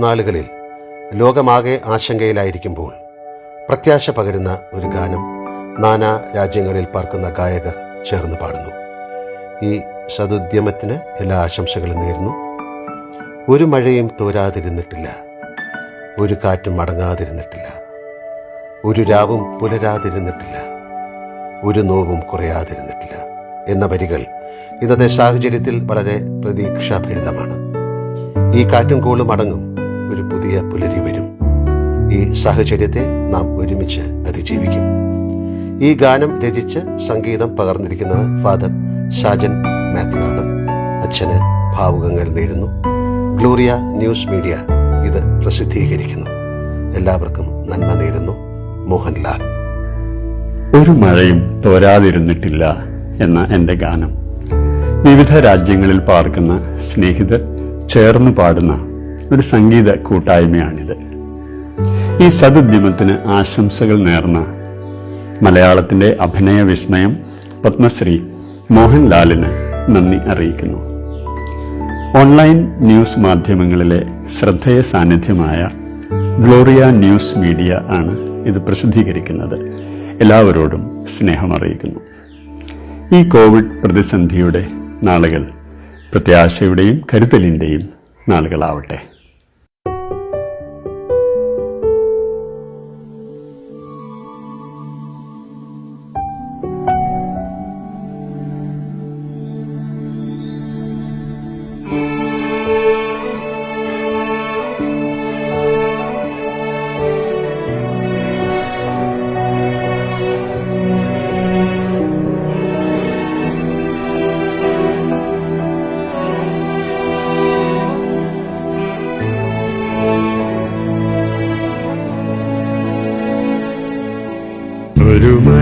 നാളുകളിൽ ലോകമാകെ ആശങ്കയിലായിരിക്കുമ്പോൾ പ്രത്യാശ പകരുന്ന ഒരു ഗാനം നാനാ രാജ്യങ്ങളിൽ പാർക്കുന്ന ഗായകർ ചേർന്ന് പാടുന്നു. ഈ സതുദ്യമത്തിന് എല്ലാ ആശംസകളും നേരുന്നു. ഒരു മഴയും തോരാതിരുന്നിട്ടില്ല. ഒരു കാറ്റും മടങ്ങാതിരുന്നിട്ടില്ല. ഒരു രാവും പുലരാതിരുന്നിട്ടില്ല. ഒരു നോവും കുറയാതിരുന്നിട്ടില്ല എന്ന വരികൾ ഇന്നത്തെ സാഹചര്യത്തിൽ വളരെ പ്രതീക്ഷാഭരിതമാണ്. ഈ കാറ്റും കോളും അടങ്ങും. ഒരു പുതിയ പുലരി വരും. ഈ സാഹചര്യത്തെ നാം ഒരുമിച്ച് അതിജീവിക്കും. ഈ ഗാനം രചിച്ച് സംഗീതം പകർന്നിരിക്കുന്നത് ഫാദർ ഷാജൻ മാത്യു ആണ്. അച്ഛന് ഭാവുകങ്ങൾ നേരുന്നു. ഗ്ലോറിയ ന്യൂസ് മീഡിയ ഇത് പ്രസിദ്ധീകരിക്കുന്നു. എല്ലാവർക്കും നന്മ നേരുന്നു. മോഹൻലാൽ. ഒരു മഴയും തോരാതിരുന്നിട്ടില്ല എന്ന എന്റെ ഗാനം. വിവിധ രാജ്യങ്ങളിൽ പാർക്കുന്ന സ്നേഹിതർ ചേർന്ന് പാടുന്ന ഒരു സംഗീത കൂട്ടായ്മയാണിത്. ഈ സതുദ്യമത്തിന് ആശംസകൾ നേർന്ന മലയാളത്തിന്റെ അഭിനയ വിസ്മയം പത്മശ്രീ മോഹൻലാലിന് നന്ദി അറിയിക്കുന്നു. ഓൺലൈൻ ന്യൂസ് മാധ്യമങ്ങളിലെ ശ്രദ്ധേയ സാന്നിധ്യമായ ഗ്ലോറിയ ന്യൂസ് മീഡിയ ആണ് ഇത് പ്രസിദ്ധീകരിക്കുന്നത്. എല്ലാവരോടും സ്നേഹം അറിയിക്കുന്നു. ഈ കോവിഡ് പ്രതിസന്ധിയുടെ നാളുകൾ പ്രത്യാശയുടെയും കരുതലിന്റെയും നാളുകളാവട്ടെ.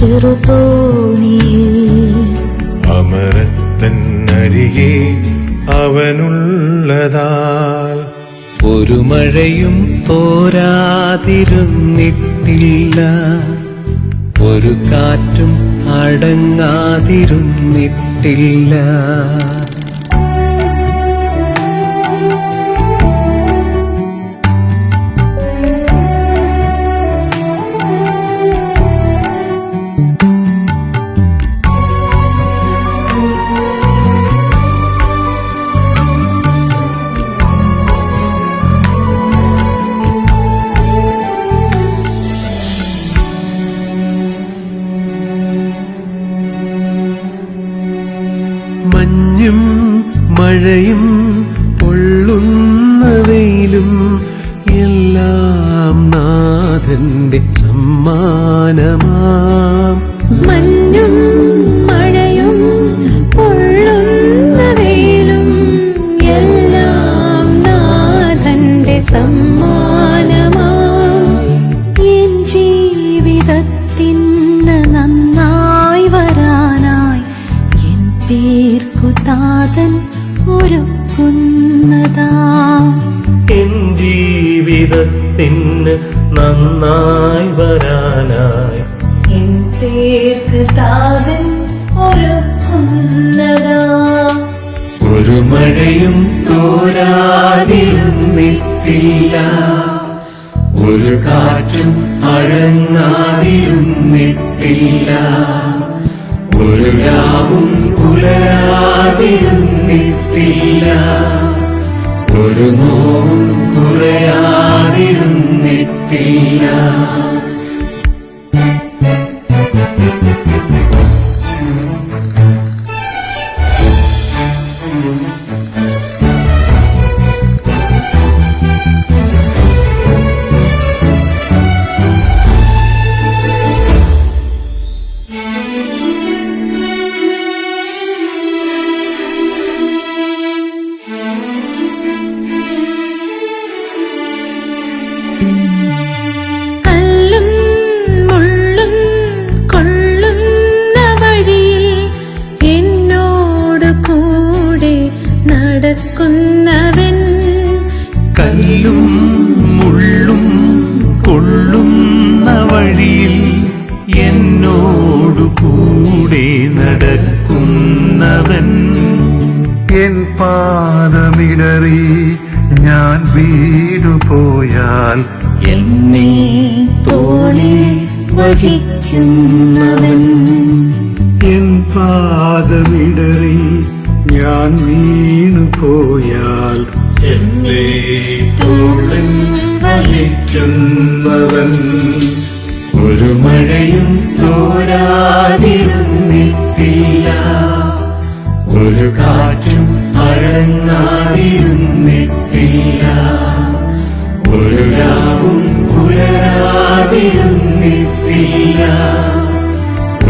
ഈ അമരത്തൻ അമരത്തന്നരികെ അവനുള്ളതാൽ. ഒരു മഴയും തോരാതിരുന്നിട്ടില്ല. ഒരു കാറ്റും അടങ്ങാതിരുന്നിട്ടില്ല. മഴയും പൊള്ളുന്ന വെയിലും എല്ലാം നാഥന്റെ സമ്മാനമാം. മഞ്ഞും എൻ ജീവിതത്തിന് നന്നായി വരാനായി. എൻ പേർക്ക് താതൻ ഒരുക്കുന്നതാ. ഒരു മഴയും തോരാതിരുന്നിട്ടില്ല. ഒരു കാറ്റും അഴങ്ങാതിരുന്നിട്ടില്ല. ഒരു രാവും പുലരാതിരുന്നിട്ടില്ല. ഒരു നോവും കുറയാതിരുന്നിട്ടില്ല. നടക്കുന്നവൻ കല്ലും മുള്ളും കൊള്ളുന്ന വഴിയിൽ എന്നോടു കൂടെ നടക്കുന്നവൻ. എൻ പാദമിടറി ഞാൻ വീടു പോയാൽ എന്നെ തോളി വഹിക്കുന്നവൻ. എൻ പാദമിടറി ഞാൻ വീണു പോയാൽ എന്നെ തോളിൽ വഹിക്കുന്നവൻ. ഒരു മഴയും തോരാതിരുന്നിട്ടില്ല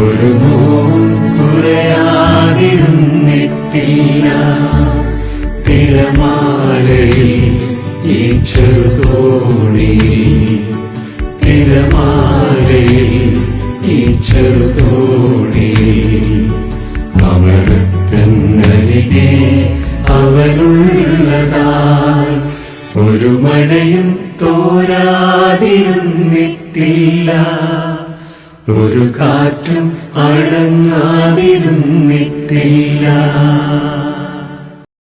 ഒരു കുറയാതിരുന്നിട്ടില്ല തിരമാലയിൽ ഈ ചെറുതോണിയിൽ തിരമാലയിൽ ഈ ചെറുതോണിയിൽ അമരത്തന്നരികെ അവനുള്ളതായി ഒരു മഴയും തോരാതിരുന്നിട്ടില്ല. ഒരു കാറ്റും അടങ്ങാതിരുന്നിട്ടില്ല.